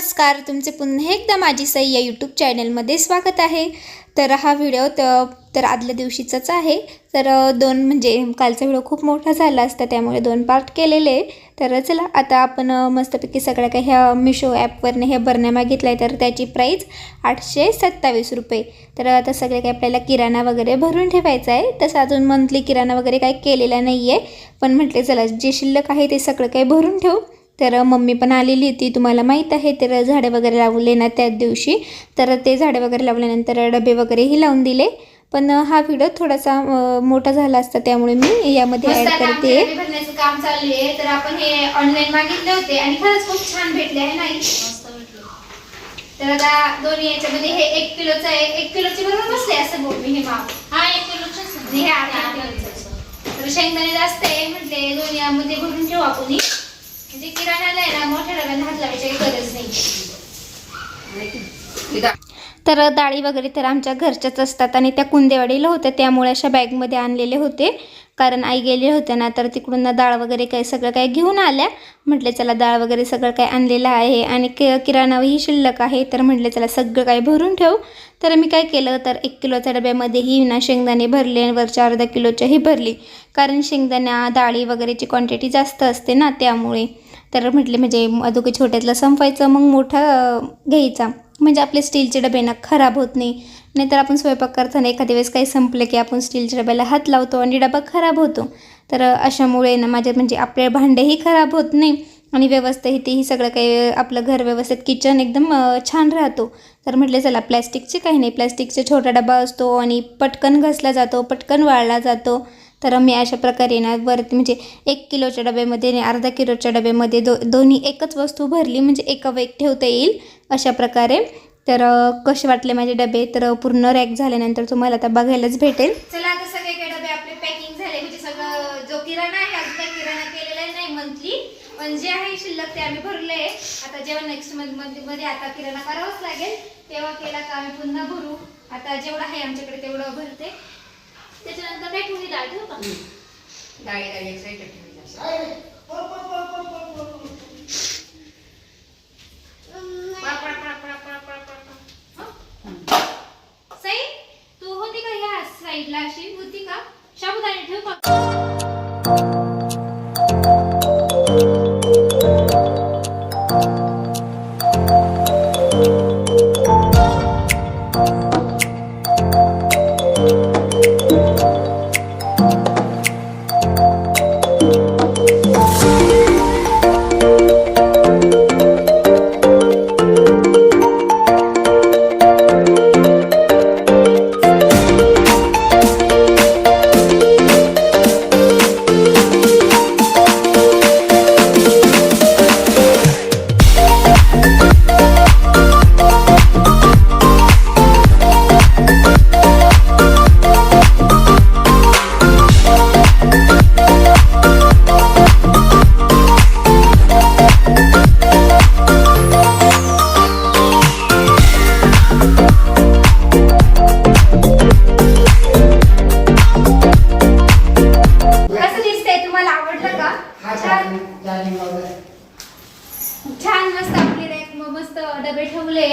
नमस्कार तुमचे पुन्हा एकदा माझी सई या यूट्यूब चॅनलमध्ये स्वागत आहे. तर हा व्हिडिओ त तर आदल्या दिवशीचाच आहे. तर दोन म्हणजे कालचा व्हिडिओ खूप मोठा झाला असता त्यामुळे दोन पार्ट केलेले तर चला आता आपण मस्तपैकी सगळ्या काही ह्या मिशो ॲपवरनं हे बरण्या घेतला आहे तर त्याची प्राईज आठशे सत्तावीस रुपये. तर आता सगळे काही आपल्याला किराणा वगैरे भरून ठेवायचा आहे. तसं अजून मंथली किराणा वगैरे काही केलेला नाही आहे पण म्हटले चला जे शिल्लक आहे ते सगळं काही भरून ठेवू. तर मम्मी पण आलेली होती. तुम्हाला माहीत आहे तर झाडे वगैरे लावले ना त्याच दिवशी. तर ते झाडे वगैरे लावल्यानंतर डबे वगैरेही लावून दिले. पण हा व्हिडिओ थोडासा मोठा झाला असता. त्यामुळे मी यामध्ये आता करते. काम चालू आहे. तर आपण हे ऑनलाईन मागितले होते आणि खरंच खूप छान भेटले आहे नाही तर आता दोन्ही याच्यामध्ये हे एक किलोचं आहे. एक किलोची बरोबर बसले असं बोल मी हे माप. हा एक हे किलोचं. तर शेंगदाणे जास्त आहे म्हटले दोन्ही यामध्ये भरून ठेवू आपण. म्हणजे किराण्याला आहे ना मोठ्या डब्याला हात लावायची गरज नाही. तर डाळी वगैरे तर आमच्या घरच्याच असतात आणि त्या कुंदेवाडीला होत्या त्यामुळे अशा बॅगमध्ये आणलेले होते. कारण आई गेली होते ना तर तिकडून डाळ वगैरे काही सगळं काही घेऊन आल्या. म्हटले चला डाळ वगैरे सगळं काही आणलेलं आहे आणि कि किराणाही शिल्लक आहे. तर म्हटले चला सगळं काही भरून ठेवू. तर मी काय केलं तर एक किलोच्या डब्यामध्येही ना शेंगदाणे भरले आणि वरच्या अर्धा किलोच्याही भरली. कारण शेंगदाण्या डाळी वगैरेची क्वांटिटी जास्त असते ना त्यामुळे. तर म्हटले म्हणजे अदोगे छोट्यातलं संपायचं मग मोठा घ्यायचा. म्हणजे आपले स्टीलचे डबे ना खराब होत नाही. नाहीतर आपण स्वयंपाक करताना एखाद्या वेळेस काही संपलं की आपण स्टीलच्या डब्याला हात लावतो आणि डबा खराब होतो. तर अशामुळे ना माझ्या म्हणजे आपले भांडेही खराब होत नाही आणि व्यवस्थित तेही सगळं काही आपलं घर व्यवस्थित किचन एकदम छान राहतो. तर म्हटलं चला प्लॅस्टिकचे काही नाही. प्लॅस्टिकचा छोटा डबा असतो आणि पटकन घसला जातो पटकन वाळला जातो. तर मी अशा प्रकारे ना वरती म्हणजे एक किलोच्या डब्यामध्ये आणि अर्धा किलोच्या डब्यामध्ये दो दोन्ही एकच वस्तू भरली म्हणजे एका वेग ठेवता येईल अशा प्रकारे. तर कसे वाटले माझे डबे? तर पूर्ण रॅक झाल्यानंतर तुम्हाला आता बघायलाच भेटेल. चला आता सगळे काही डबे आपले पॅकिंग झाले. म्हणजे सगळं जो किराणा आहे अजून काही किराणा केलेला नाही मंथली पण जे आहे शिल्लक ते आम्ही भरले आता जेव्हा नेक्स्ट मंथमध्ये आता किराणा करावाच लागेल तेव्हा केला का आम्ही पुन्हा भरू. आता जेवढं आहे आमच्याकडे तेवढं भरते. त्याच्यानंतर ठेवली डाळ ठेवू का? डाळी डाळी एक साईडला ठेवायची. पळ, पळ, पळ, पळ, पळ, पळ, पळ, पळ. सई तू होती का ह्या साईडला अशी होती का? शाबुदाणे ठेवू. का छान मस्त आपली रॅक मस्त डबे ठेवले.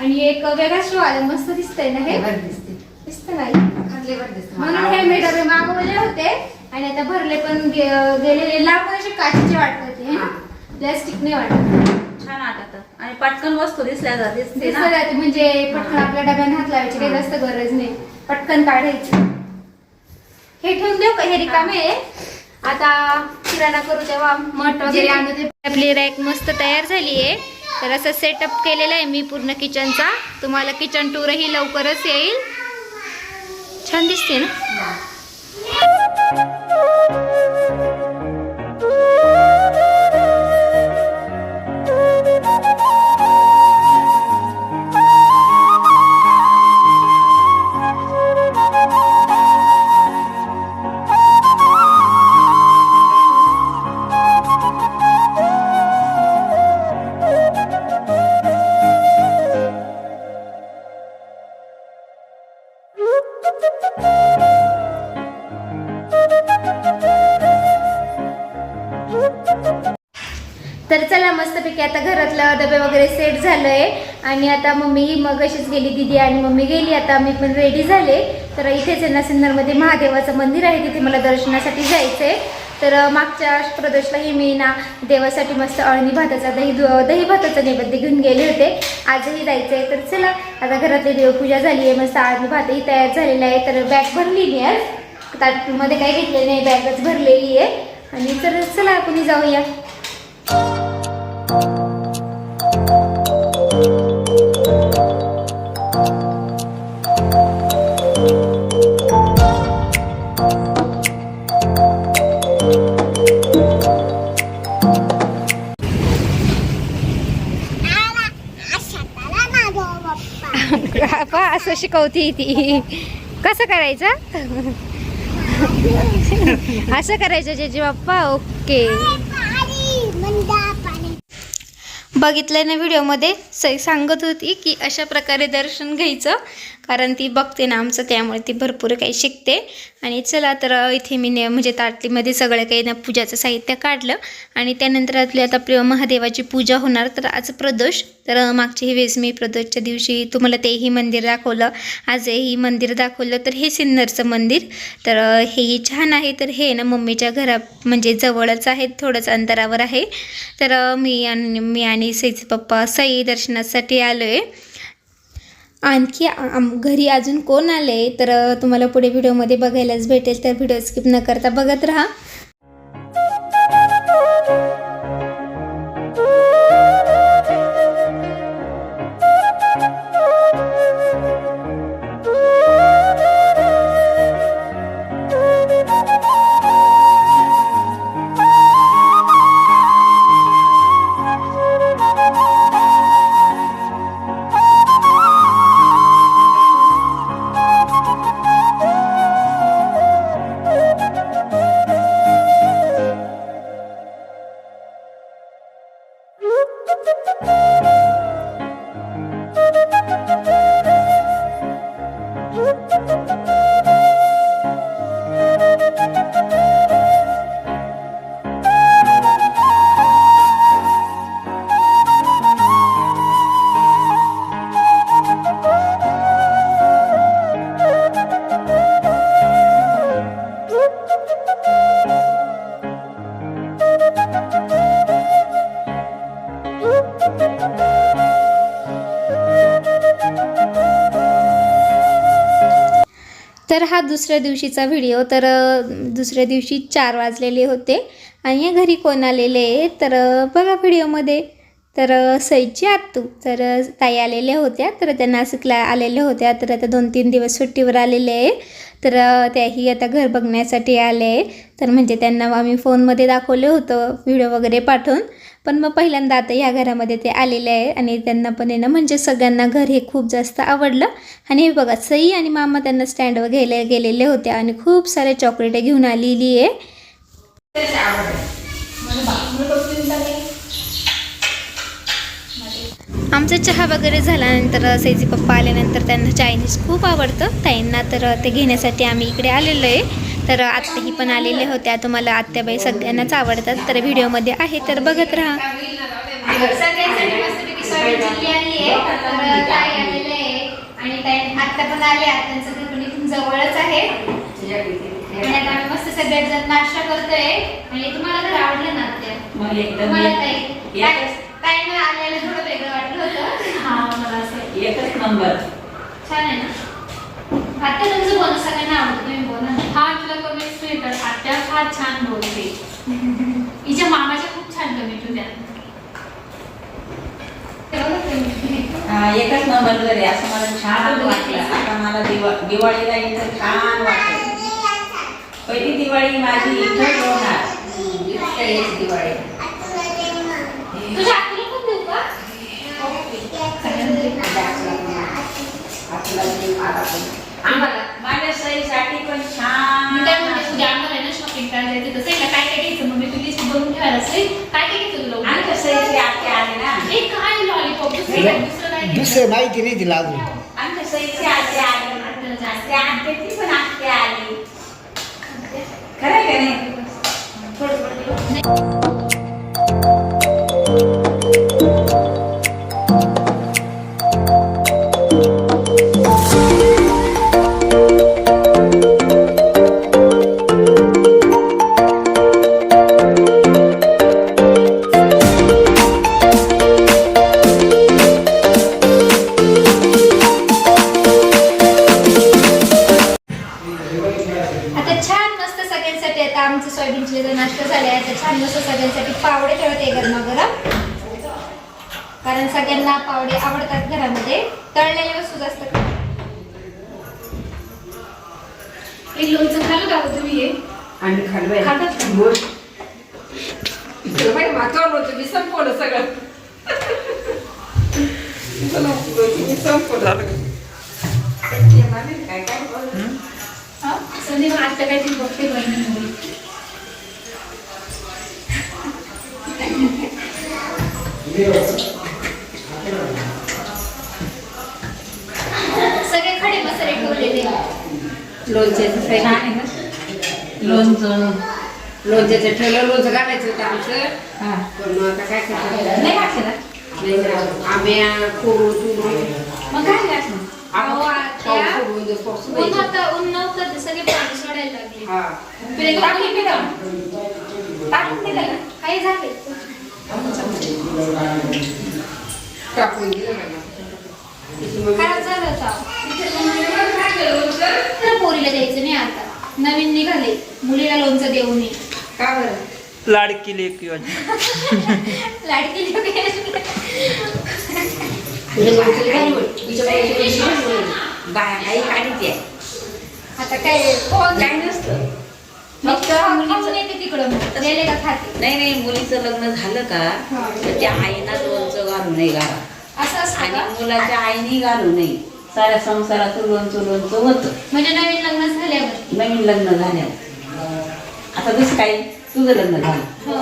आणि एक वेगळा शो आला. मस्त दिसतंय ना हे? दिसते. नाही. म्हणून हे मी डबे मागवले होते. आणि आता भरले पण गेलेले लांबून असे काचेचे वाटत होते हा. प्लॅस्टिक नाही वाटत. छान वाटत. आणि पटकन वस्तू दिसल्या जात ना? जाते. म्हणजे पटकन आपल्या डब्याने हात लावायची काही जास्त गरज नाही. पटकन काढायचं. हे ठेवून देऊ का? हे रिकामे आता किराणा करू तेव्हा मठ वगैरे आणू ते आपली रॅक मस्त तयार झाली आहे. तर असं सेटअप केलेला आहे मी पूर्ण किचनचा तुम्हाला किचन टूरही लवकरच येईल. छान दिसते ना? आणि आता मम्मी ही मग अशीच गेली दिदी आणि मम्मी गेली. आता मी पण रेडी झाले. तर इथेच आहे ना सिन्नरमध्ये महादेवाचं मंदिर आहे. तिथे मला दर्शनासाठी जायचंय. तर मागच्या प्रदेशलाही मी ना देवासाठी मस्त अळणी भाताचा दही दही भाताचा नैवेद्य घेऊन गेले होते. आजही जायचं आहे तर चला आता घरातली देवपूजा झाली आहे. मस्त अळणी भातही तयार झालेला आहे तर बॅग भरली मी आज. ताटमध्ये काही घेतले नाही. बॅगच भरलेली आहे. आणि तर चला कुणी जाऊया? शिकवती ती. कसं करायचं? असं करायचं जेजी बाप्पा ओके. बघितलं ना व्हिडिओमध्ये सांगत होती की अशा प्रकारे दर्शन घ्यायचं. कारण ती बघते ना आमचं त्यामुळे ती भरपूर काही शिकते. आणि चला तर इथे मी ने म्हणजे ताटलीमध्ये सगळं काही ना पूजाचं साहित्य काढलं. आणि त्यानंतर आपली आता प्र महादेवाची पूजा होणार. तर आज प्रदोष. तर मागच्या वेळेस मी प्रदोषच्या दिवशी तुम्हाला तेही मंदिर दाखवलं. आजही मंदिर दाखवलं. तर हे सिन्नरचं मंदिर. तर हेही छान आहे. तर हे ना मम्मीच्या घरा म्हणजे जवळच आहे. थोडंच अंतरावर आहे. तर मी आणि मी आणि सईचे पप्पा सई दर्शनासाठी आलो आहे आणखी आम घरी अजून कोण आले तर तुम्हाला पुढे व्हिडिओमध्ये बघायलाच भेटेल तर व्हिडिओ स्किप न करता बघत राहा. तर हा दुसऱ्या दिवशीचा व्हिडिओ. तर दुसऱ्या दिवशी चार वाजलेले होते आणि या घरी कोण आलेले आहे? तर बघा व्हिडिओमध्ये. तर सईची आत्तू. तर ताई आलेल्या होत्या. तर त्या नाशिकला आलेल्या होत्या. तर आता दोन तीन दिवस सुट्टीवर आलेले आहे. तर त्याही आता घर बघण्यासाठी आले तर म्हणजे त्यांना आम्ही फोनमध्ये दाखवलं होतं व्हिडिओ वगैरे पाठवून. पण मग पहिल्यांदा आता ह्या घरामध्ये ते आलेले आहे आणि त्यांना पण आहे ना म्हणजे सगळ्यांना घर हे खूप जास्त आवडलं. आणि हे बघा सई आणि मामा त्यांना स्टँडवर घ्यायला गेलेले होते आणि खूप सारे चॉकलेटे घेऊन आलेली आहे. आमचा चहा वगैरे झाल्यानंतर सईचे पप्पा आल्यानंतर त्यांना चायनीज खूप आवडतं. ताईंना तर ते घेण्यासाठी आम्ही इकडे आलेलो आहे. तर आत्याही पण आलेल्या होत्या तुम्हाला आत्याबाई सगळ्यांनाच आवडतात. तर व्हिडिओमध्ये आहे तर बघत राहा. जवळच आहे. आणि आता आम्ही मस्त सगळेजण नाश्ता करतोय. आणि तुम्हाला घर आवडलं ना तुम्हाला ताई एकच ताईंना आलेलं थोडं वेगळं वाटलं होतं. हा मला असं एकच नंबर छान आहे ना? आत्या तुमचं बोलणं सगळ्यांना आवडतं. तुम्ही बोला कमेंट्स मिळतात. आत्या फार छान बोलते. हिच्या मामाच्या खूप छान कमेंट होत्या. एकच नंबर घरी असं मला छान वाटलं. आता मला दिवा दिवाळीला इथं छान वाटलं. पहिली दिवाळी माझी इथं होणार दिवाळी. तुझ्या आत्याला पण देऊ का? आम्हाला. माझ्या सईसाठी पण मी काय म्हणते छान उद्या आम्हाला आहे ना शॉपिंग करायला जायचं तसं आहे ना, काय काय घ्यायचं? मग मी लिस्ट बनवून ठेवायला असेल काय काय घ्यायचं तुला? आली ना. ए काय लॉलीपॉप दुसरं काय? दुसरं काय घ्यायचं? माहिती नाही तिला अजून. आमच्या सईची आली. आत्या आली छान मस्त सगळ्यांसाठी पावडे ठेवते गरमागरम. कारण सगळ्यांना पावडे आवडतात घरामध्ये. तळलेल्या वस्तू जास्त. हे लोणचं खाल्लं का तुम्ही आणि खाल्लंय. खातात वातावरण होतं मी संपवलं सगळं संपवलं काय काय आता काहीतरी बघते बहिणी सगळे खडे मसाले ठेवलेले. लोणच्याचं छान काय आहे ना? लोणचं. लोणच्याचं ठेवलं. लोणचं घालायचं होतं आमचं. हा. पण आता काय करतो नाही घातलं आंब्या कोरू तुरू मग काय घातलं? ऊन पडून होतं ऊन नव्हतं ते सगळे पाणी सोडायला लागले. हा. टाकून दिलं? काही झाले? खराब झालं तर पोरीला द्यायचं नाही आता. नवीन निघाले. मुलीला लोणचं देऊ नये का बरं? लाडकी लेक योजना. लाडकी. बाया काही काढीत आहे आता काय कोण? काही नसतं. नाही नाही मुलीचं लग्न झालं का तर त्या आईना लोणचं घालू नये घाला आणि का? मुलाच्या आईनी घालू नये साऱ्या संसारातून लोणचं लोणचं होतं. म्हणजे नवीन लग्न झाल्यावर? नवीन लग्न झाल्यावर. आता जसं काही तुझं लग्न झालं. हो.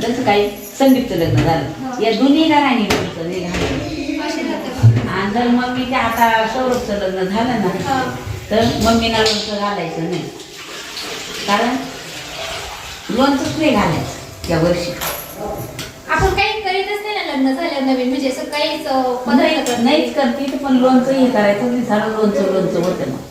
जसं काही संदीपचं लग्न झालं. या दोन्ही घरांनी लोणचं नाही घालू असे जातं आणि जर मम्मीच्या आता सौरभचं लग्न झालं ना हा. तर मम्मीला लोणचं घालायचं नाही. कारण लोणचंच नाही घालायचं या वर्षी. आपण काही करीतच नाही ना लग्न झाल्यावर नवीन म्हणजे असं काहीच अं, पदार्थ नाही करत नाहीच करते तर पण लोणचं हे करायचं नाही सारं लोणचं लोणचं होतं मग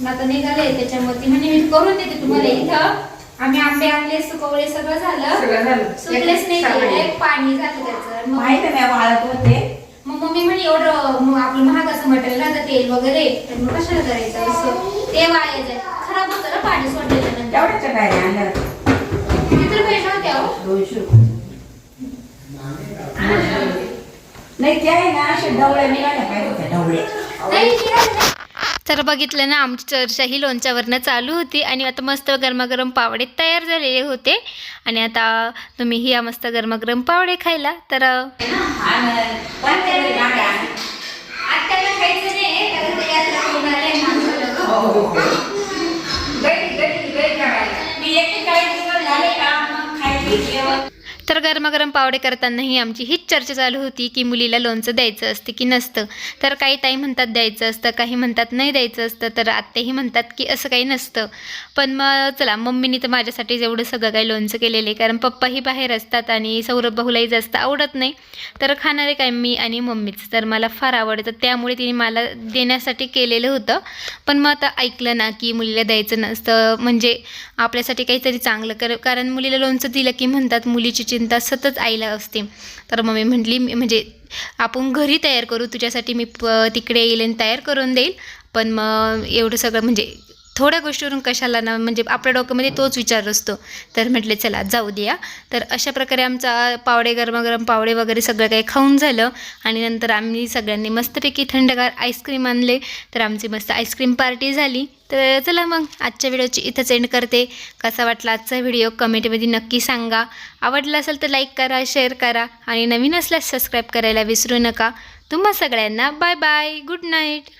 मग आता निघाले त्याच्यावरती म्हणजे मी करून देते तुम्हाला इथं. आम्ही आंबे आणले सुकवले सगळं झालं. सगळं झालं. सुकलेच नाही. केले पाणी झालं त्याचं. मग माहिती नाही वाळत होते. मग मम्मी म्हणे एवढं म- आपलं महागाचं मटेरियल राहतं तेल वगैरे. तर मग कशाला करायचं? असं ते खराब होतं ना पाणी तेवढ्याच्या काय किती रुपये दोनशे रुपये. नाही आहे ना पाहिजे नाही. तर बघितलं ना आमची चर्चा ही लोणच्यावरनं चालू होती आणि आता मस्त गरमागरम पावडे तयार झालेले होते. आणि आता तुम्ही या मस्त गरमागरम पावडे खायला तर खायचं तर गरमागरम पावडे करतानाही आमची हीच चर्चा चालू होती की मुलीला लोणचं द्यायचं असतं की नसतं. तर काही ताई म्हणतात द्यायचं असतं काही म्हणतात नाही द्यायचं असतं तर आत्याही म्हणतात की असं काही नसतं. पण मग चला मम्मीनी तर माझ्यासाठी एवढं सगळं काही लोणचं केलेलं आहे कारण पप्पाही बाहेर असतात आणि सौरभ भाऊलाही जास्त आवडत नाही. तर खाणारे काय मी आणि मम्मीच. तर मला फार आवडतं त्यामुळे तिने मला देण्यासाठी केलेलं होतं. पण मग आता ऐकलं ना की मुलीला द्यायचं नसतं म्हणजे आपल्यासाठी काहीतरी चांगलं कर कारण मुलीला लोणचं दिलं की म्हणतात मुलीची चिंता सतत आईला असते. तर मम्मी म्हटली मी म्हणजे आपण घरी तयार करू तुझ्यासाठी मी प तिकडे येईल आणि तयार करून देईल. पण मग एवढं सगळं म्हणजे थोड्या गोष्टीवरून कशाला ना म्हणजे आपल्या डोक्यामध्ये तोच विचार असतो. तर म्हटले चला जाऊ द्या. तर अशा प्रकारे आमचा पावडे गरमागरम पावडे वगैरे सगळं काही खाऊन झालं. आणि नंतर आम्ही सगळ्यांनी मस्तपैकी थंडगार आईस्क्रीम आणले. तर आमची मस्त आईस्क्रीम पार्टी झाली. तर चला मग आजच्या व्हिडिओची इथंच एंड करते. कसा वाटला आजचा व्हिडिओ? कमेंटमध्ये नक्की सांगा. आवडला असेल तर लाईक करा शेअर करा आणि नवीन असल्यास सबस्क्राईब करायला विसरू नका. तुम्हा सगळ्यांना बाय बाय गुड नाईट